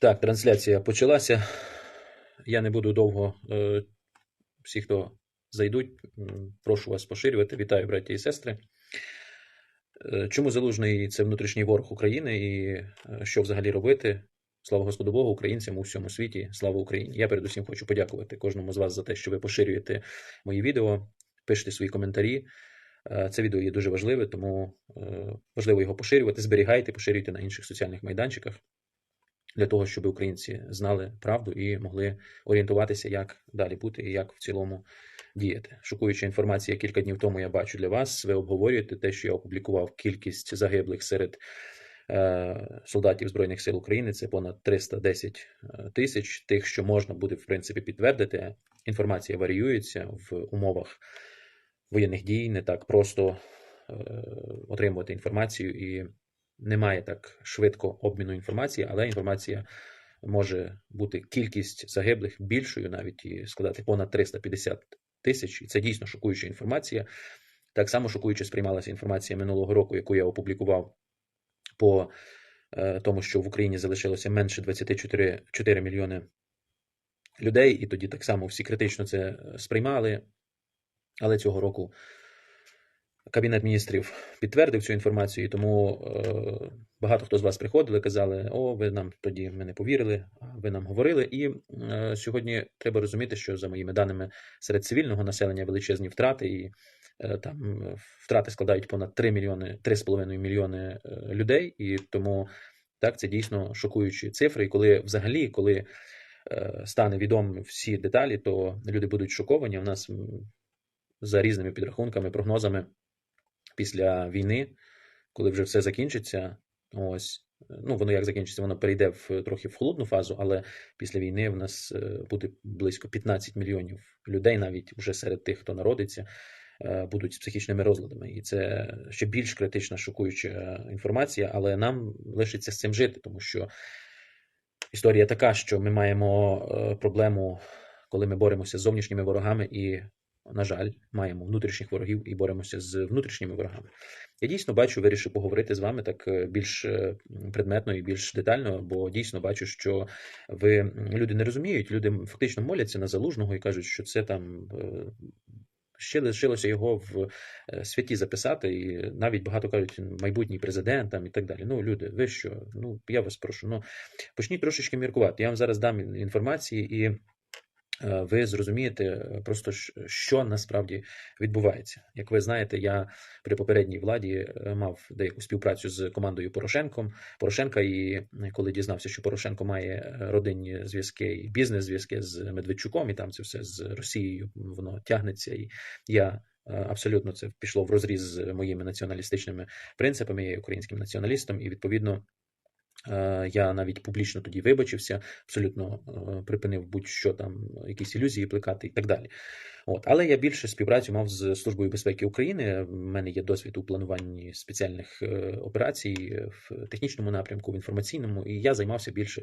Так, трансляція почалася. Я не буду довго. е, Всі, хто зайдуть, прошу вас поширювати. Вітаю, браті і сестри. Е, Чому залужний це внутрішній ворог України і е, що взагалі робити? Слава Господу Богу, українцям у всьому світі. Слава Україні! Я передусім хочу подякувати кожному з вас за те, що ви поширюєте мої відео, пишете свої коментарі. Це відео є дуже важливе, тому важливо його поширювати. Зберігайте, поширюйте на інших соціальних майданчиках для того, щоб українці знали правду і могли орієнтуватися, як далі бути і як в цілому діяти. Шокуюча інформація кілька днів тому я бачу для вас. Ви обговорюєте те, що я опублікував кількість загиблих серед е, солдатів Збройних сил України. Це понад 310 тисяч. Тих, що можна буде в принципі підтвердити. Інформація варіюється в умовах воєнних дій. Не так просто е, отримувати інформацію і немає так швидко обміну інформації, але інформація може бути кількість загиблих більшою, навіть і складати понад 350 тисяч. І це дійсно шокуюча інформація. Так само шокуюче сприймалася інформація минулого року, яку я опублікував по е, тому, що в Україні залишилося менше 24 4 мільйони людей, і тоді так само всі критично це е, сприймали. Але цього року Кабінет міністрів підтвердив цю інформацію, і тому е, багато хто з вас приходили, казали: О, ви нам тоді ми не повірили, ви нам говорили. І е, сьогодні треба розуміти, що за моїми даними серед цивільного населення величезні втрати, і е, там втрати складають понад 3 мільйони, 3,5 мільйони е, людей. І тому так це дійсно шокуючі цифри. І коли взагалі, коли е, стане відомі всі деталі, то люди будуть шоковані. У нас за різними підрахунками, прогнозами після війни, коли вже все закінчиться, ось. Ну, воно як закінчиться, воно перейде в трохи в холодну фазу, але після війни в нас е, буде близько 15 мільйонів людей, навіть вже серед тих, хто народиться, е, будуть з психічними розладами. І це ще більш критична, шокуюча інформація, але нам лишиться з цим жити, тому що історія така, що ми маємо е, проблему, коли ми боремося з зовнішніми ворогами і на жаль, маємо внутрішніх ворогів і боремося з внутрішніми ворогами. Я дійсно бачу, вирішив поговорити з вами так е, більш е, предметно і більш детально, бо дійсно бачу, що ви люди не розуміють, люди фактично моляться на залужного і кажуть, що це там. е, Ще лишилося його в святі записати, і навіть багато кажуть, майбутній президент там і так далі. Ну, люди, ви що? Ну, я вас прошу, ну почніть трошечки міркувати. Я вам зараз дам інформації і ви зрозумієте е, просто що насправді відбувається. Як ви знаєте, я при попередній владі е, мав деяку співпрацю з командою Порошенком. Порошенка, і е, коли дізнався, що Порошенко має е, родинні зв'язки і бізнес-зв'язки з Медведчуком, і там це все з Росією воно тягнеться. І я е, абсолютно це пішло в розріз з моїми націоналістичними принципами. Я є українським націоналістом, і відповідно. Е, Я навіть публічно тоді вибачився, абсолютно е, припинив будь-що там, якісь ілюзії плекати і так далі. От. Але я більше співпрацю мав з Службою безпеки України. У мене є досвід у плануванні спеціальних е, операцій в технічному напрямку, в інформаційному, і я займався більше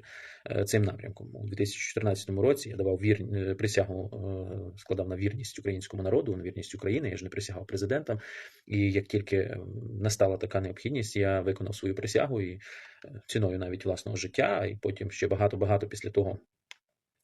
е, цим напрямком. У 2014 році я давав вір... е, присягу, складав на вірність українському народу, на вірність України. Я ж не присягав президентам. І як тільки настала така необхідність, я виконав свою присягу і ціною навіть власного життя, і потім ще багато-багато після того.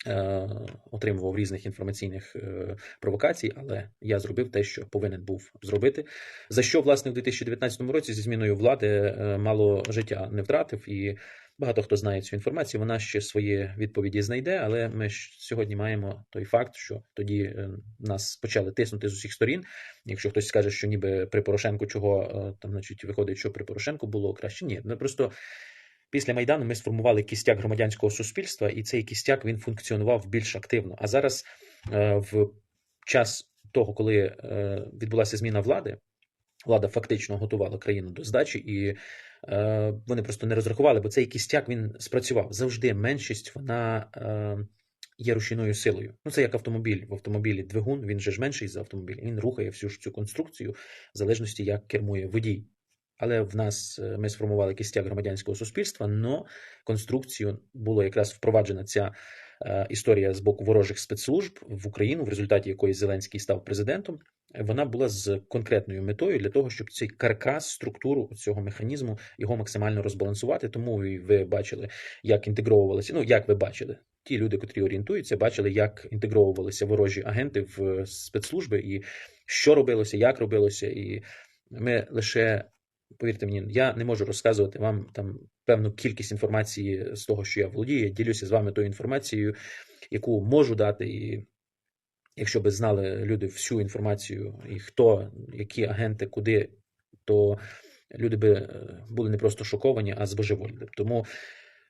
Е, Отримував різних інформаційних е, провокацій, але я зробив те, що повинен був зробити. За що, власне, в 2019 році зі зміною влади е, мало життя не втратив, і багато хто знає цю інформацію. Вона ще свої відповіді знайде, але ми сьогодні маємо той факт, що тоді нас почали тиснути з усіх сторін. Якщо хтось скаже, що ніби при Порошенку чого там, значить, виходить, що при Порошенку було краще, ні, просто. Після Майдану ми сформували кістяк громадянського суспільства, і цей кістяк він функціонував більш активно. А зараз, е, в час того, коли е, відбулася зміна влади, влада фактично готувала країну до здачі, і е, вони просто не розрахували, бо цей кістяк він спрацював. Завжди меншість вона є рушійною силою. Ну це як автомобіль. В автомобілі двигун, він же ж менший за автомобіль. Він рухає всю ж цю конструкцію в залежності, як кермує водій. Але в нас е, ми сформували кістяк громадянського суспільства, но конструкцію було якраз впроваджена ця е, історія з боку ворожих спецслужб в Україну, в результаті якої Зеленський став президентом. вона була з конкретною метою для того, щоб цей каркас, структуру цього механізму його максимально розбалансувати. Тому і ви бачили, як інтегровувалися. Ну, як ви бачили, ті люди, котрі орієнтуються, бачили, як інтегровувалися ворожі агенти в спецслужби, і що робилося, як робилося. І ми лише, повірте мені, я не можу розказувати вам там певну кількість інформації з того, що я володію. Я ділюся з вами тою інформацією, яку можу дати. і Якщо би знали люди всю інформацію, і хто, які агенти, куди, то люди би е, були не просто шоковані, а збожеволіли. Тому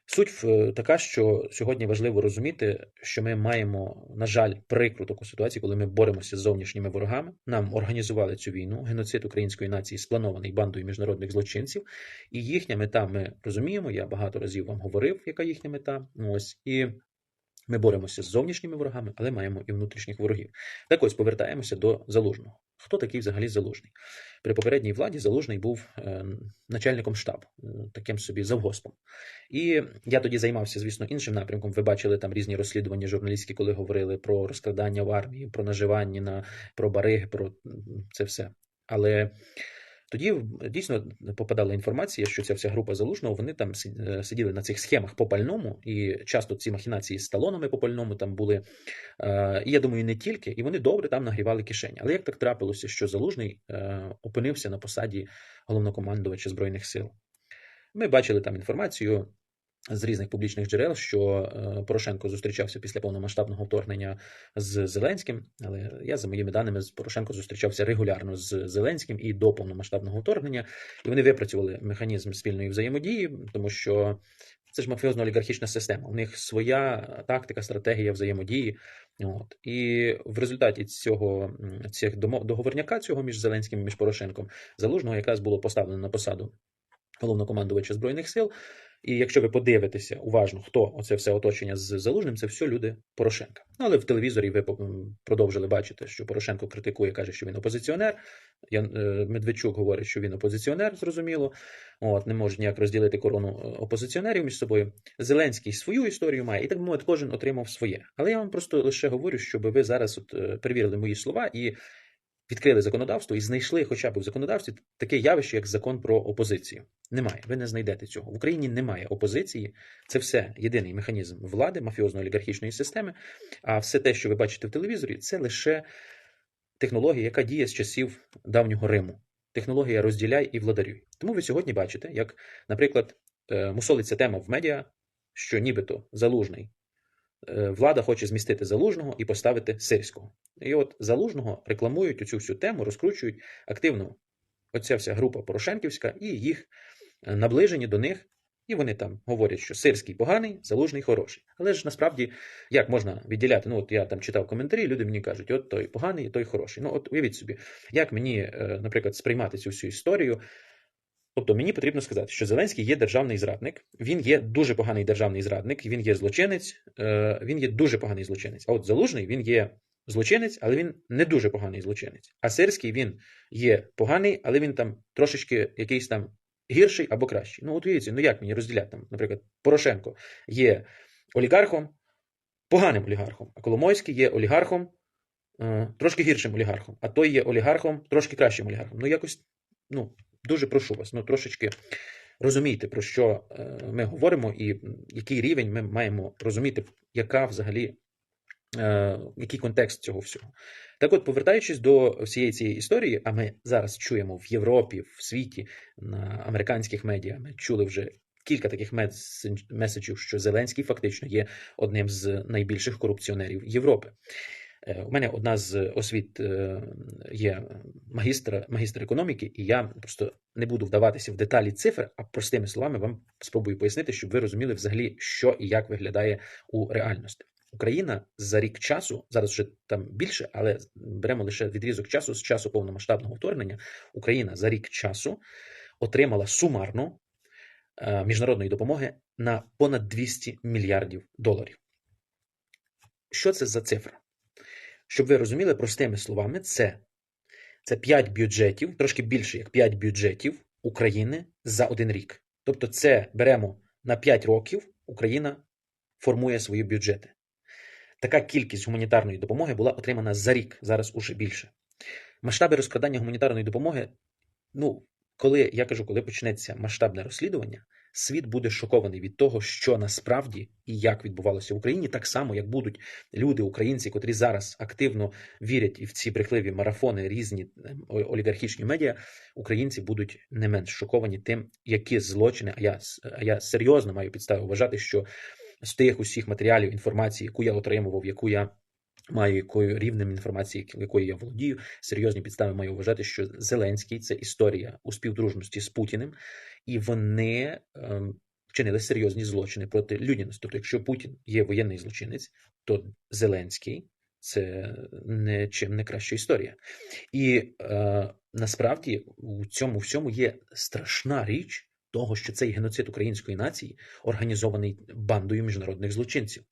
суть така, що сьогодні важливо розуміти, що ми маємо, на жаль, прикру таку ситуацію, коли ми боремося з зовнішніми ворогами. Нам організували цю війну, геноцид української нації спланований бандою міжнародних злочинців, і їхня мета ми розуміємо. Я багато разів вам говорив, яка їхня мета. Ось і. Ми боремося з зовнішніми ворогами, але маємо і внутрішніх ворогів. Так ось повертаємося до залужного. Хто такий взагалі залужний? При попередній владі залужний був е, начальником штабу, е, таким собі завгоспом. І я тоді займався, звісно, іншим напрямком. Ви бачили там різні розслідування журналістські, коли говорили про розкрадання в армії, про наживання на про бариги, про це все. Але тоді дійсно попадала інформація, що ця вся група залужного вони там е, сиділи на цих схемах по пальному, і часто ці махінації з талонами по пальному там були. Е, І я думаю, не тільки, і вони добре там нагрівали кишені. Але як так трапилося, що залужний е, опинився на посаді головнокомандувача збройних сил? Ми бачили там інформацію. З різних публічних джерел, що е, Порошенко зустрічався після повномасштабного вторгнення з Зеленським. Але я, за моїми даними, з Порошенко зустрічався регулярно з Зеленським і до повномасштабного вторгнення, і вони випрацювали механізм спільної взаємодії, тому що це ж мафіозно-олігархічна система. У них своя тактика, стратегія взаємодії. От. І в результаті цього цих договорняка цього між Зеленським і між Порошенком залужного якраз було поставлено на посаду головнокомандувача збройних сил. І якщо ви подивитеся уважно, хто оце все оточення з залужним, це все люди Порошенка. Ну але в телевізорі ви продовжили бачити, що Порошенко критикує, каже, що він опозиціонер. Я, е, Медведчук говорить, що він опозиціонер, зрозуміло. От не може ніяк розділити корону е, опозиціонерів між собою. Зеленський свою історію має, і так мовити, кожен отримав своє. Але я вам просто лише говорю, щоб ви зараз от е, перевірили мої слова і відкрили законодавство і знайшли хоча б в законодавстві таке явище, як закон про опозицію. Немає. Ви не знайдете цього. В Україні немає опозиції. Це все єдиний механізм влади, мафіозно-олігархічної системи. А все те, що ви бачите в телевізорі, це лише технологія, яка діє з часів давнього Риму. Технологія розділяй і владарюй. Тому ви сьогодні бачите, як, наприклад, е, мусолиться тема в медіа, що нібито залужний влада хоче змістити залужного і поставити сирського. І от залужного рекламують оцю всю тему, розкручують активно. Оця вся група Порошенківська і їх е, наближені до них. І вони там говорять, що сирський поганий, залужний хороший. Але ж насправді як можна відділяти? Ну, от я там читав коментарі, люди мені кажуть, от той поганий, той хороший. Ну, от уявіть собі, як мені, е, наприклад, сприймати цю всю історію. Тобто мені потрібно сказати, що Зеленський є державний зрадник, він є дуже поганий державний зрадник, він є злочинець, е, він є дуже поганий злочинець. А от Залужний він є злочинець, але він не дуже поганий злочинець. А Сирський він є поганий, але він там трошечки якийсь там гірший або кращий. Ну, от уявіться, ну як мені розділяти там, наприклад, Порошенко є олігархом, поганим олігархом, а Коломойський є олігархом, е, трошки гіршим олігархом, а той є олігархом, трошки кращим олігархом. Ну, якось, ну, дуже прошу вас, ну трошечки розумійте, про що е, ми говоримо, і який рівень ми маємо розуміти, яка взагалі. е, Який контекст цього всього? Так от, повертаючись до всієї цієї історії, а ми зараз чуємо в Європі, в світі, на американських медіа, ми чули вже кілька таких меседж- меседжів, що Зеленський фактично є одним з найбільших корупціонерів Європи. Е, У мене одна з освіт е, є магістр, магістр економіки, і я просто не буду вдаватися в деталі цифр, а простими словами вам спробую пояснити, щоб ви розуміли взагалі, що і як виглядає у реальності. Україна за рік часу, зараз вже там більше, але беремо лише відрізок часу з часу повномасштабного вторгнення. Україна за рік часу отримала сумарно е, міжнародної допомоги на понад 200 мільярдів доларів. Що це за цифра? Щоб ви розуміли простими словами, це, це 5 бюджетів, трошки більше як 5 бюджетів України за один рік. Тобто, це беремо на 5 років Україна формує свої бюджети. Така кількість гуманітарної допомоги була отримана за рік, зараз уже більше. Масштаби розкрадання гуманітарної допомоги. Ну, коли я кажу, коли почнеться масштабне розслідування, світ буде шокований від того, що насправді і як відбувалося в Україні, так само як будуть люди, українці, котрі зараз активно вірять і в ці брехливі марафони, різні ем, олігархічні медіа, українці будуть не менш шоковані тим, які злочини. А я а я серйозно маю підстави вважати, що з тих усіх матеріалів інформації, яку я отримував, яку я маю якою рівнем інформації, якою я володію, серйозні підстави маю вважати, що Зеленський це історія у співдружності з Путіним, і вони ем, вчинили серйозні злочини проти людяності. Тобто, якщо Путін є воєнний злочинець, то Зеленський це не чим не краща історія. І е, насправді у цьому всьому є страшна річ того, що цей геноцид української нації організований бандою міжнародних злочинців.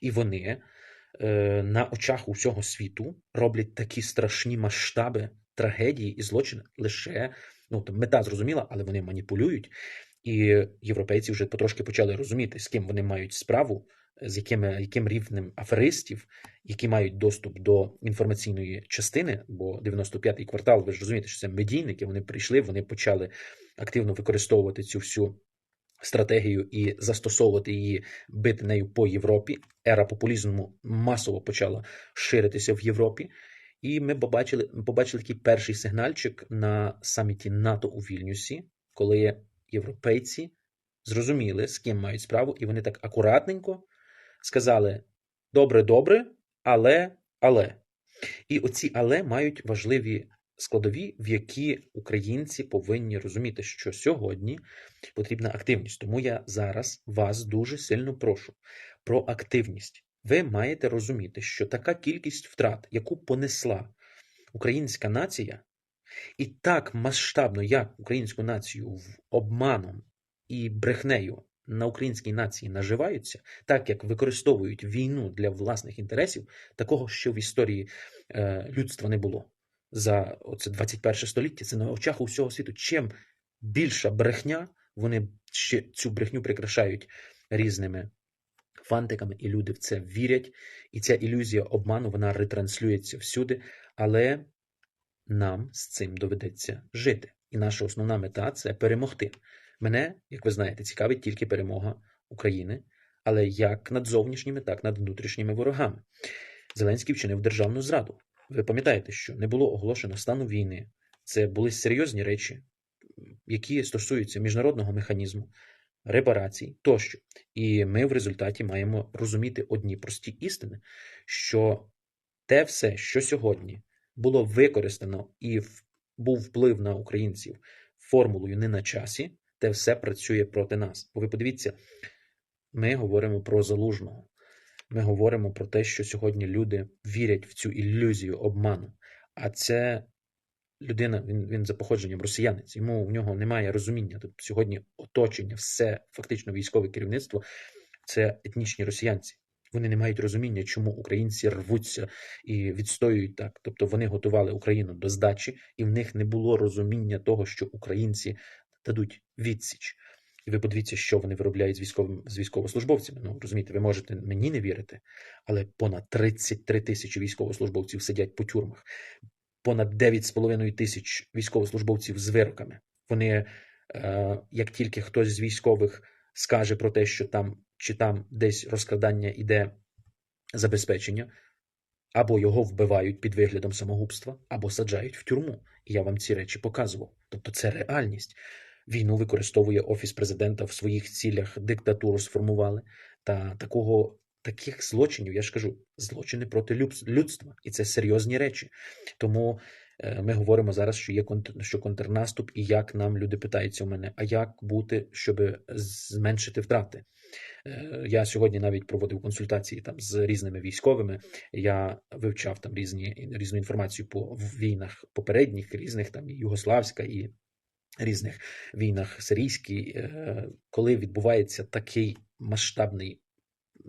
І вони на очах усього світу роблять такі страшні масштаби трагедії і злочини лише ну там мета зрозуміла, але вони маніпулюють. І європейці вже потрошки почали розуміти, з ким вони мають справу, з якими, яким рівнем аферистів, які мають доступ до інформаційної частини. Бо 95-й квартал, ви ж розумієте, що це медійники. Вони прийшли, вони почали активно використовувати цю всю стратегію і застосовувати її, бити нею по Європі. Ера популізму масово почала ширитися в Європі. І ми побачили, побачили такий перший сигнальчик на саміті НАТО у Вільнюсі, коли європейці зрозуміли, з ким мають справу, і вони так акуратненько сказали: добре, добре, але, але. І оці але мають важливі складові, в які українці повинні розуміти, що сьогодні потрібна активність. Тому я зараз вас дуже сильно прошу про активність. Ви маєте розуміти, що така кількість втрат, яку понесла українська нація, і так масштабно, як українську націю в обманом і брехнею на українській нації наживаються, так як використовують війну для власних інтересів, такого ще в історії е, людства не було. За оце 21 століття це на очах усього світу. Чим більша брехня, вони ще цю брехню прикрашають різними фантиками, і люди в це вірять. І ця ілюзія обману вона ретранслюється всюди, але нам з цим доведеться жити. І наша основна мета це перемогти. Мене, як ви знаєте, цікавить тільки перемога України, але як над зовнішніми, так і над внутрішніми ворогами. Зеленський вчинив державну зраду. Ви пам'ятаєте, що не було оголошено стану війни. Це були серйозні речі, які стосуються міжнародного механізму, репарацій тощо. І ми в результаті маємо розуміти одні прості істини, що те все, що сьогодні було використано і був вплив на українців формулою не на часі, те все працює проти нас. Бо ви подивіться, ми говоримо про залужного. Ми говоримо про те, що сьогодні люди вірять в цю ілюзію обману. А це людина, він, він за походженням росіянець. Йому в нього немає розуміння. Тобто сьогодні оточення, все фактично військове керівництво це етнічні росіянці. Вони не мають розуміння, чому українці рвуться і відстоюють так. Тобто вони готували Україну до здачі, і в них не було розуміння того, що українці дадуть відсіч. І ви подивіться, що вони виробляють з військовим з військовослужбовцями. Ну розумієте, ви можете мені не вірити, але понад 33 тисячі військовослужбовців сидять по тюрмах, понад 9,5 тисяч військовослужбовців з вироками. Вони, е, як тільки хтось з військових скаже про те, що там чи там десь розкрадання іде забезпечення, або його вбивають під виглядом самогубства, або саджають в тюрму. І я вам ці речі показував. Тобто це реальність. Війну використовує офіс президента в своїх цілях, диктатуру сформували. Та такого таких злочинів, я ж кажу, злочини проти людства, і це серйозні речі. Тому е, ми говоримо зараз, що є що контрнаступ, і як нам люди питаються у мене, а як бути, щоб зменшити втрати. Е, Я сьогодні навіть проводив консультації там з різними військовими. Я вивчав там різні різну інформацію по війнах попередніх, різних там і югославська і різних війнах сирійській, Е, коли відбувається такий масштабний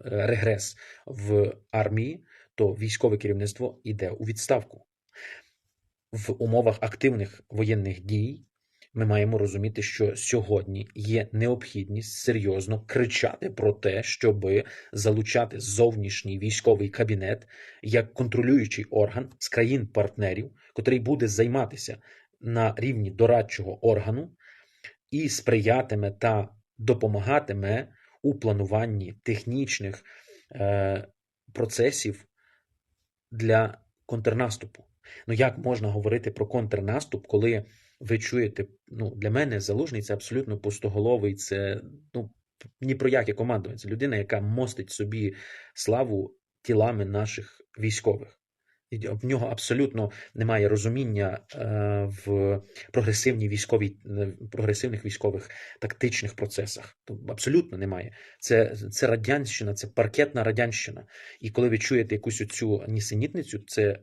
е, регрес в армії, то військове керівництво йде у відставку. В умовах активних воєнних дій Ми маємо розуміти, що сьогодні є необхідність серйозно кричати про те, щоб залучати зовнішній військовий кабінет як контролюючий орган з країн-партнерів, котрий буде займатися на рівні дорадчого органу і сприятиме та допомагатиме у плануванні технічних е, процесів для контрнаступу. Ну як можна говорити про контрнаступ, коли ви чуєте, ну для мене залужний це абсолютно пустоголовий, це ну ні про яке командування. Це людина, яка мостить собі славу тілами наших військових. В нього абсолютно немає розуміння е, в прогресивній військовій е, прогресивних військових тактичних процесах. То абсолютно немає. Це це радянщина, це паркетна радянщина. І коли ви чуєте якусь цю нісенітницю, це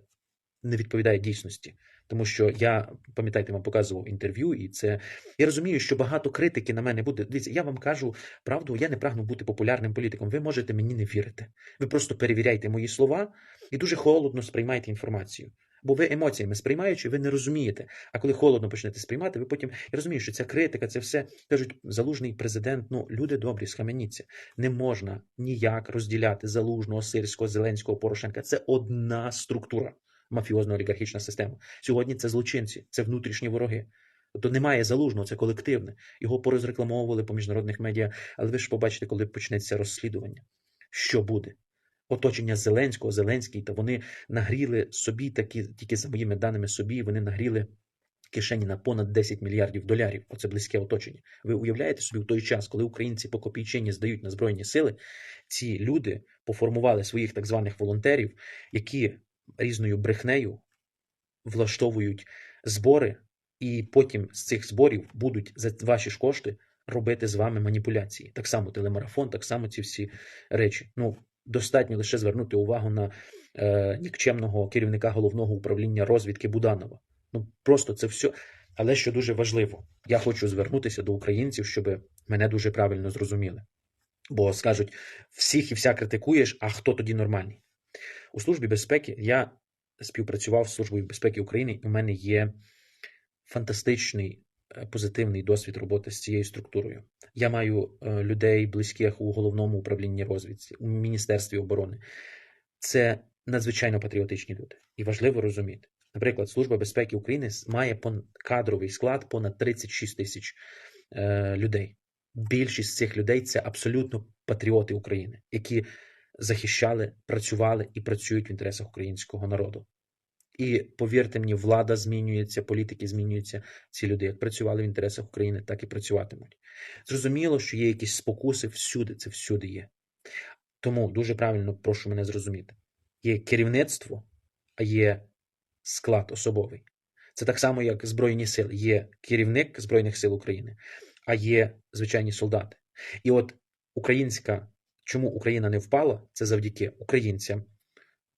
не відповідає дійсності. Тому що я пам'ятаєте, вам показував інтерв'ю, і це я розумію, що багато критики на мене буде. Дивіться, я вам кажу правду, я не прагну бути популярним політиком. Ви можете мені не вірити. Ви просто перевіряйте мої слова і дуже холодно сприймайте інформацію. Бо ви емоціями сприймаючи, ви не розумієте. А коли холодно почнете сприймати, ви потім я розумію, що ця критика, це все кажуть, залужний президент. Ну, люди добрі, схаменіться. Не можна ніяк розділяти залужного, сирського, зеленського Порошенка. Це одна структура мафіозно олігархічна система. Сьогодні це злочинці, це внутрішні вороги. Тобто немає залужного, це колективне. Його порозрекламовували по міжнародних медіа, але ви ж побачите, коли почнеться розслідування. Що буде? Оточення Зеленського, Зеленський, та вони нагріли собі такі, тільки за моїми даними собі, вони нагріли кишені на понад 10 мільярдів долярів. Оце близьке оточення. Ви уявляєте собі в той час, коли українці по копійчині здають на Збройні сили, ці люди поформували своїх так званих волонтерів, які різною брехнею влаштовують збори, і потім з цих зборів будуть за ваші ж кошти робити з вами маніпуляції. Так само телемарафон, так само ці всі речі. Ну, достатньо лише звернути увагу на е, нікчемного керівника головного управління розвідки Буданова. Ну просто це все. Але що дуже важливо, я хочу звернутися до українців, щоб мене дуже правильно зрозуміли. Бо скажуть, всіх і вся критикуєш, а хто тоді нормальний? У Службі безпеки я співпрацював з Службою безпеки України, і у мене є фантастичний е, позитивний досвід роботи з цією структурою. Я маю е, людей близьких у головному управлінні розвідці, у Міністерстві оборони. Це надзвичайно патріотичні люди. І важливо розуміти. Наприклад, Служба безпеки України має кадровий склад понад 36 тисяч е, людей. Більшість цих людей це абсолютно патріоти України, які захищали, працювали і працюють в інтересах українського народу. І повірте мені, влада змінюється, політики змінюються. Ці люди як працювали в інтересах України, так і працюватимуть. Зрозуміло, що є якісь спокуси всюди, це всюди є. Тому дуже правильно прошу мене зрозуміти: є керівництво, а є склад особовий. Це так само, як Збройні сили. Є керівник Збройних сил України, а є звичайні солдати. І от українська Чому Україна не впала? Це завдяки українцям,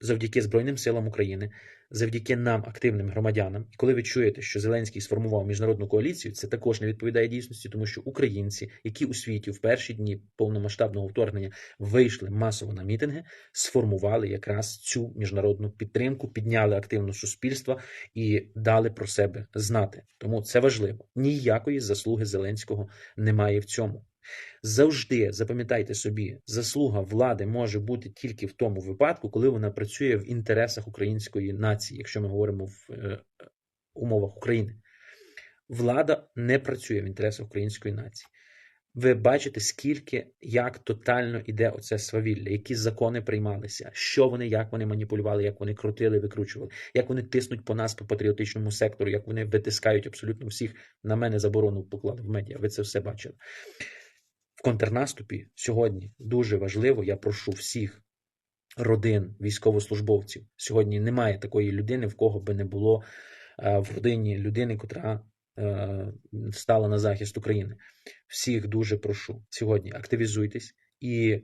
завдяки Збройним силам України, завдяки нам, активним громадянам. І коли ви чуєте, що Зеленський сформував міжнародну коаліцію, це також не відповідає дійсності, тому що українці, які у світі в перші дні повномасштабного вторгнення вийшли масово на мітинги, сформували якраз цю міжнародну підтримку, підняли активно суспільство і дали про себе знати. Тому це важливо. Ніякої заслуги Зеленського немає в цьому. Завжди запам'ятайте собі, заслуга влади може бути тільки в тому випадку, коли вона працює в інтересах української нації, якщо ми говоримо в е, умовах України. Влада не працює в інтересах української нації. Ви бачите, скільки як тотально іде оце свавілля, які закони приймалися, що вони, як вони маніпулювали, як вони крутили, викручували, як вони тиснуть по нас по патріотичному сектору, як вони витискають абсолютно всіх на мене заборону поклали в медіа. Ви це все бачили контрнаступі сьогодні дуже важливо. Я прошу всіх родин військовослужбовців. Сьогодні немає такої людини, в кого би не було е, в родині людини, котра е, стала на захист України. Всіх дуже прошу сьогодні активізуйтесь і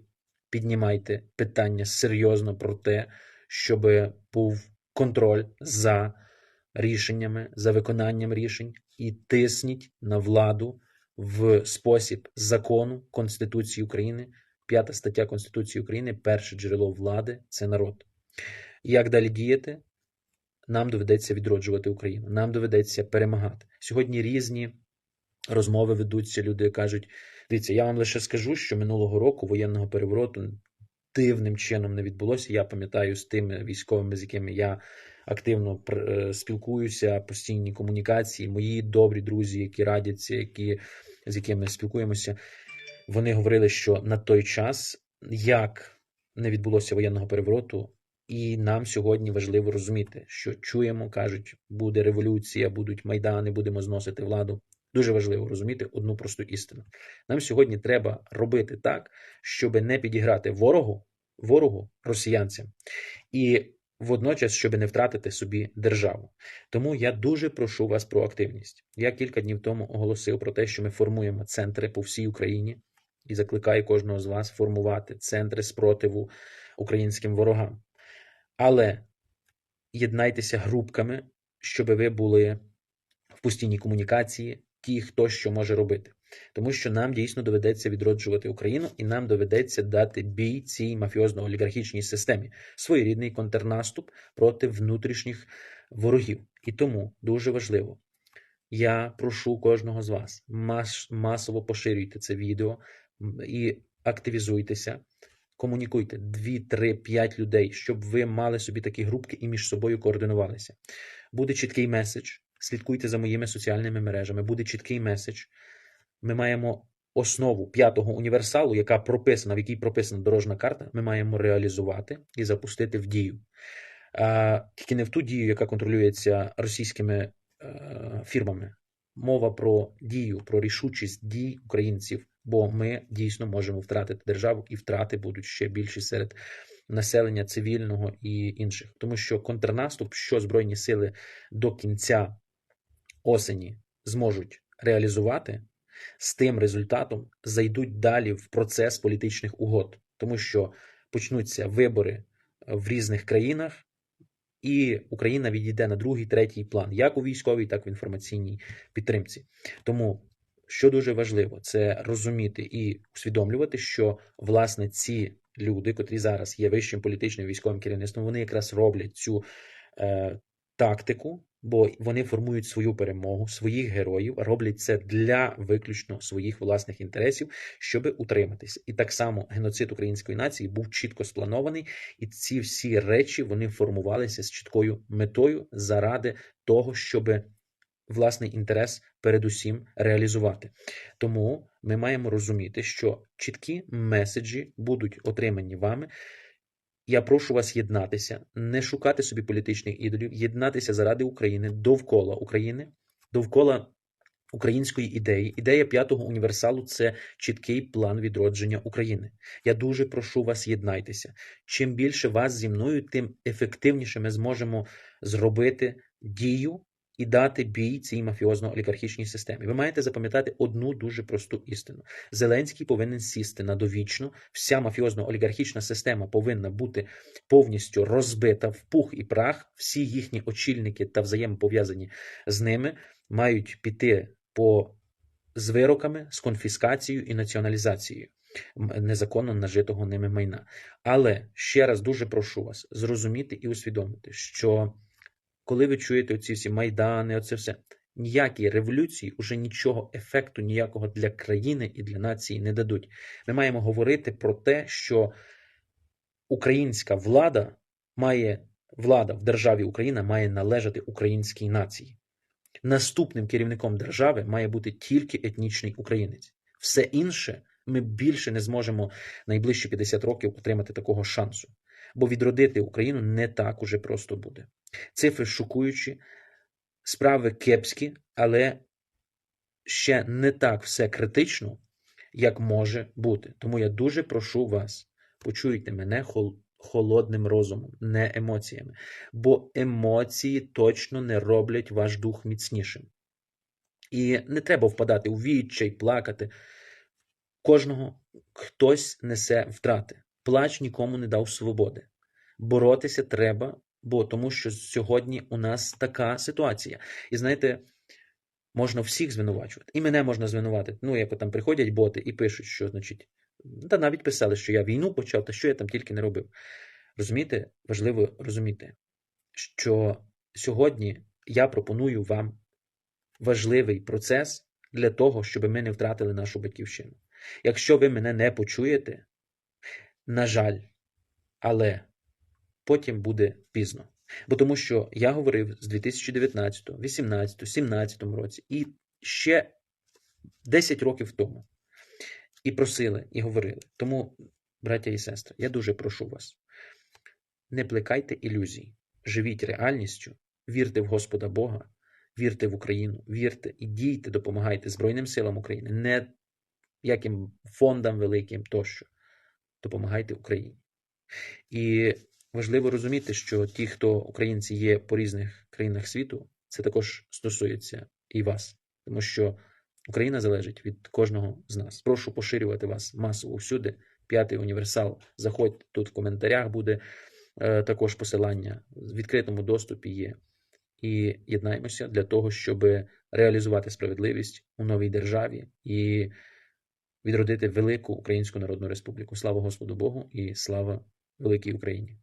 піднімайте питання серйозно про те, щоб був контроль за рішеннями, за виконанням рішень і тисніть на владу в спосіб закону Конституції України, п'ята стаття Конституції України, перше джерело влади це народ. Як далі діяти? Нам доведеться відроджувати Україну, нам доведеться перемагати. Сьогодні різні розмови ведуться, люди кажуть: дивіться, я вам лише скажу, що минулого року воєнного перевороту дивним чином не відбулося. Я пам'ятаю з тими військовими, з якими я активно е, спілкуюся, постійні комунікації, мої добрі друзі, які радяться, які, з якими спілкуємося, вони говорили, що на той час, як не відбулося воєнного перевороту, і нам сьогодні важливо розуміти, що чуємо, кажуть, буде революція, будуть майдани, будемо зносити владу. Дуже важливо розуміти одну просту істину. Нам сьогодні треба робити так, щоб не підіграти ворогу, ворогу росіянцям, і водночас, щоб не втратити собі державу. Тому я дуже прошу вас про активність. Я кілька днів тому оголосив про те, що ми формуємо центри по всій Україні і закликаю кожного з вас формувати центри спротиву українським ворогам. Але єднайтеся групками, щоб ви були в постійній комунікації, ті, хто що може робити. Тому що нам дійсно доведеться відроджувати Україну, і нам доведеться дати бій цій мафіозно-олігархічній системі, своєрідний контрнаступ проти внутрішніх ворогів. І тому дуже важливо. Я прошу кожного з вас мас- масово поширюйте це відео і активізуйтеся, комунікуйте 2, 3, 5 людей, щоб ви мали собі такі групки і між собою координувалися. Буде чіткий меседж. Слідкуйте за моїми соціальними мережами. Буде чіткий меседж. Ми маємо основу п'ятого універсалу, яка прописана, в якій прописана дорожна карта. Ми маємо реалізувати і запустити в дію. Тільки не в ту дію, яка контролюється російськими е, фірмами. Мова про дію, про рішучість дій українців, бо ми дійсно можемо втратити державу, і втрати будуть ще більші серед населення цивільного і інших. Тому що контрнаступ, що Збройні сили до кінця осені зможуть реалізувати, з тим результатом зайдуть далі в процес політичних угод, тому що почнуться вибори в різних країнах, і Україна відійде на другий, третій план, як у військовій, так і в інформаційній підтримці. Тому, що дуже важливо, це розуміти і усвідомлювати, що власне ці люди, котрі зараз є вищим політичним військовим керівництвом, вони якраз роблять цю е, тактику, бо вони формують свою перемогу, своїх героїв, роблять це для виключно своїх власних інтересів, щоб утриматися. І так само геноцид української нації був чітко спланований, і ці всі речі вони формувалися з чіткою метою заради того, щоб власний інтерес передусім реалізувати. Тому ми маємо розуміти, що чіткі меседжі будуть отримані вами. Я прошу вас єднатися, не шукати собі політичних ідолів, єднатися заради України довкола України, довкола української ідеї. Ідея п'ятого універсалу це чіткий план відродження України. Я дуже прошу вас єднайтеся. Чим більше вас зі мною, тим ефективніше ми зможемо зробити дію і дати бій цій мафіозно-олігархічній системі. Ви маєте запам'ятати одну дуже просту істину: Зеленський повинен сісти на довічно. Вся мафіозно-олігархічна система повинна бути повністю розбита в пух і прах. Всі їхні очільники та взаємопов'язані з ними мають піти по з вироками, з конфіскацією і націоналізацією незаконно нажитого ними майна. Але ще раз дуже прошу вас зрозуміти і усвідомити, що коли ви чуєте оці всі майдани, оце все, ніякі революції уже нічого ефекту ніякого для країни і для нації не дадуть. Ми маємо говорити про те, що українська влада має влада в державі Україна має належати українській нації. Наступним керівником держави має бути тільки етнічний українець. Все інше ми більше не зможемо найближчі 50 років отримати такого шансу. Бо відродити Україну не так уже просто буде. Цифри шокуючі, справи кепські, але ще не так все критично, як може бути. Тому я дуже прошу вас, почуйте мене холодним розумом, не емоціями. Бо емоції точно не роблять ваш дух міцнішим. І не треба впадати у відчай, плакати. Кожного хтось несе втрати. Плач нікому не дав свободи. Боротися треба, бо тому що сьогодні у нас така ситуація. І знаєте, можна всіх звинувачувати. І мене можна звинуватити. Ну, як там приходять боти і пишуть, що значить, та навіть писали, що я війну почав, та що я там тільки не робив. Розумієте, важливо розуміти, що сьогодні я пропоную вам важливий процес, для того, щоб ми не втратили нашу батьківщину. Якщо ви мене не почуєте, на жаль, але потім буде пізно. Бо тому що я говорив з 2019, 18, 17 році і ще 10 років тому. І просили, і говорили. Тому, браття і сестри, я дуже прошу вас, не плекайте ілюзій, живіть реальністю, вірте в Господа Бога, вірте в Україну, вірте і дійте, допомагайте Збройним силам України, не яким фондам великим тощо. Допомагайте Україні. І важливо розуміти, що ті, хто українці є по різних країнах світу, це також стосується і вас, тому що Україна залежить від кожного з нас. Прошу поширювати вас масово всюди. П'ятий універсал. Заходьте тут в коментарях буде е, також посилання в відкритому доступі є. І єднаємося для того, щоб реалізувати справедливість у новій державі і відродити велику Українську Народну Республіку. Слава Господу Богу і слава великій Україні!